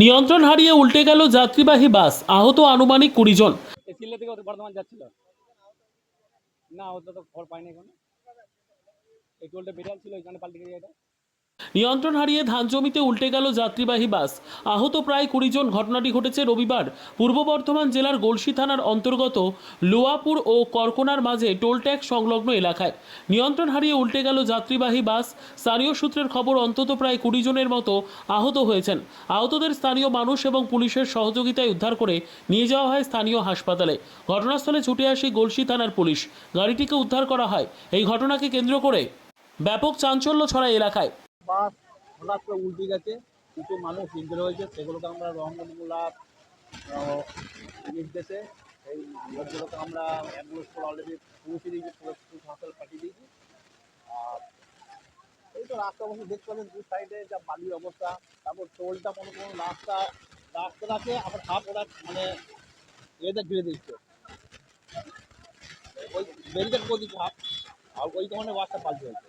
নিয়ন্ত্রণ হারিয়ে উল্টে গেল যাত্রীবাহী বাস। আহত আনুমানিক কুড়ি জন। থেকে বর্ধমান যাচ্ছিল? না ওটা তো খবর পাইনি এখন। একটু উল্টে বেরিয়াল ছিল এখানে পাল্টে গিয়ে এটা নিয়ন্ত্রণ হারিয়ে ধান জমিতে উল্টে গেল যাত্রীবাহী বাস। আহত প্রায় কুড়ি জন ঘটনাটি ঘটেছে রবিবার পূর্ব বর্ধমান জেলার গলসি থানার অন্তর্গত লোয়াপুর ও করকোনার মাঝে টোল ট্যাক্স সংলগ্ন এলাকায়। নিয়ন্ত্রণ হারিয়ে উল্টে গেল যাত্রীবাহী বাস। স্থানীয় সূত্রের খবর, অন্তত প্রায় কুড়ি জনের মতো আহত হয়েছেন। আহতদের স্থানীয় মানুষ এবং পুলিশের সহযোগিতায় উদ্ধার করে নিয়ে যাওয়া হয় স্থানীয় হাসপাতালে। ঘটনাস্থলে ছুটে আসে গলসি থানার পুলিশ। গাড়িটিকে উদ্ধার করা হয়। এই ঘটনাকে কেন্দ্র করে ব্যাপক চাঞ্চল্য ছড়ায় এলাকায়। বাস হঠাৎ করে উল্টে গেছে কিছু মানুষ ইঞ্জুর হয়েছে, সেগুলোকে আমরা রহমতুল্লাহ নির্দেশে এই লোকগুলোকে আমরা অ্যাম্বুলেন্স করে অলরেডি পৌঁছে দিয়েছি হাসপাতাল পাঠিয়ে দিয়েছি। আর এই তো রাস্তা অবস্থা দেখতে পাবেন দু সাইডে যা বালির অবস্থা, তারপর টোলটা কোনো কোনো রাস্তা রাস্তাটাকে আবার হাফ ওরা মানে এতে ঘিরে দিচ্ছে ওই ব্যারিকেড করে দিচ্ছে হাফ আর ওই ধরনের রাস্তা পাল্টে হয়েছে